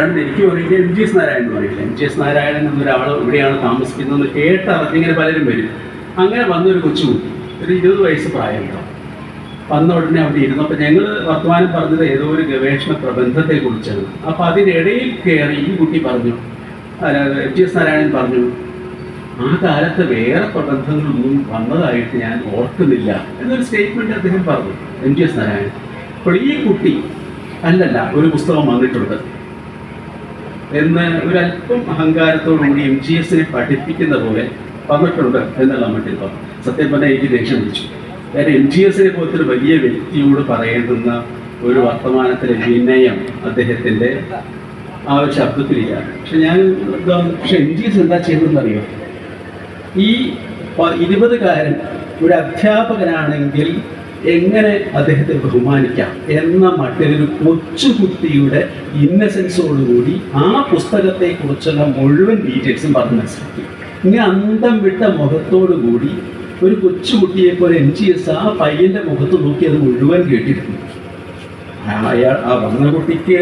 എനിക്ക് പറയുന്നത് M G S Narayanan പറയില്ല എം ജി എസ് നാരായണൻ എന്നൊരാൾ ഇവിടെയാണ് താമസിക്കുന്നതെന്ന് കേട്ടറിഞ്ഞ് ഇങ്ങനെ പലരും വരും. അങ്ങനെ വന്നൊരു കൊച്ചുകുട്ടി ഒരു ഇരുപത് വയസ്സ് പ്രായമുണ്ടാവും വന്ന ഉടനെ അവിടെ ഇരുന്നു. അപ്പം ഞങ്ങൾ വർത്തമാനം പറഞ്ഞത് ഏതോ ഒരു ഗവേഷണ പ്രബന്ധത്തെ കുറിച്ചാണ്. അപ്പം അതിനിടയിൽ കയറി ഈ കുട്ടി പറഞ്ഞു എം ജി എസ് നാരായണൻ പറഞ്ഞു ആ കാലത്ത് വേറെ പ്രബന്ധങ്ങളൊന്നും വന്നതായിട്ട് ഞാൻ ഓർക്കുന്നില്ല എന്നൊരു സ്റ്റേറ്റ്മെന്റ് അദ്ദേഹം പറഞ്ഞു എം ജി എസ് നാരായണൻ അപ്പോൾ ഈ കുട്ടി അല്ലല്ല ഒരു പുസ്തകം വന്നിട്ടുണ്ട്. എന്ന് ഒരല്പം അഹങ്കാരത്തോടുകൂടി എം ജി എസിനെ പഠിപ്പിക്കുന്ന പോലെ വന്നിട്ടുണ്ട് എന്നുള്ള മട്ടിൽ പറഞ്ഞു. സത്യം പറഞ്ഞാൽ എനിക്ക് ദേഷ്യം പിടിച്ചു. കാര്യം എം ജി എസിനെ പോലത്തെ വലിയ വ്യക്തിയോട് പറയേണ്ടുന്ന ഒരു വർത്തമാനത്തിലെ വിനയം അദ്ദേഹത്തിന്റെ ആ ഒരു ശബ്ദത്തിലില്ല പക്ഷെ ഞാൻ പക്ഷെ എം ജി എസ് എന്താ ചെയ്തതെന്ന് അറിയോ? ഈ ഇരുപതുകാരൻ ഒരു അധ്യാപകനാണെങ്കിൽ എങ്ങനെ അദ്ദേഹത്തെ ബഹുമാനിക്കാം എന്ന മട്ടിലൊരു കൊച്ചുകുട്ടിയുടെ ഇന്നസെൻസോടുകൂടി ആ പുസ്തകത്തെക്കുറിച്ചുള്ള മുഴുവൻ ഡീറ്റെയിൽസും പറഞ്ഞ് മനസ്സിലാക്കി. ഇങ്ങനെ അന്തം വിട്ട മുഖത്തോടു കൂടി ഒരു കൊച്ചുകുട്ടിയെ പോലെ എം ജി എസ് ആ പയ്യന്റെ മുഖത്ത് നോക്കി അത് മുഴുവൻ കേട്ടിരുന്നു അയാൾ ആ വന്ന കുട്ടിക്ക്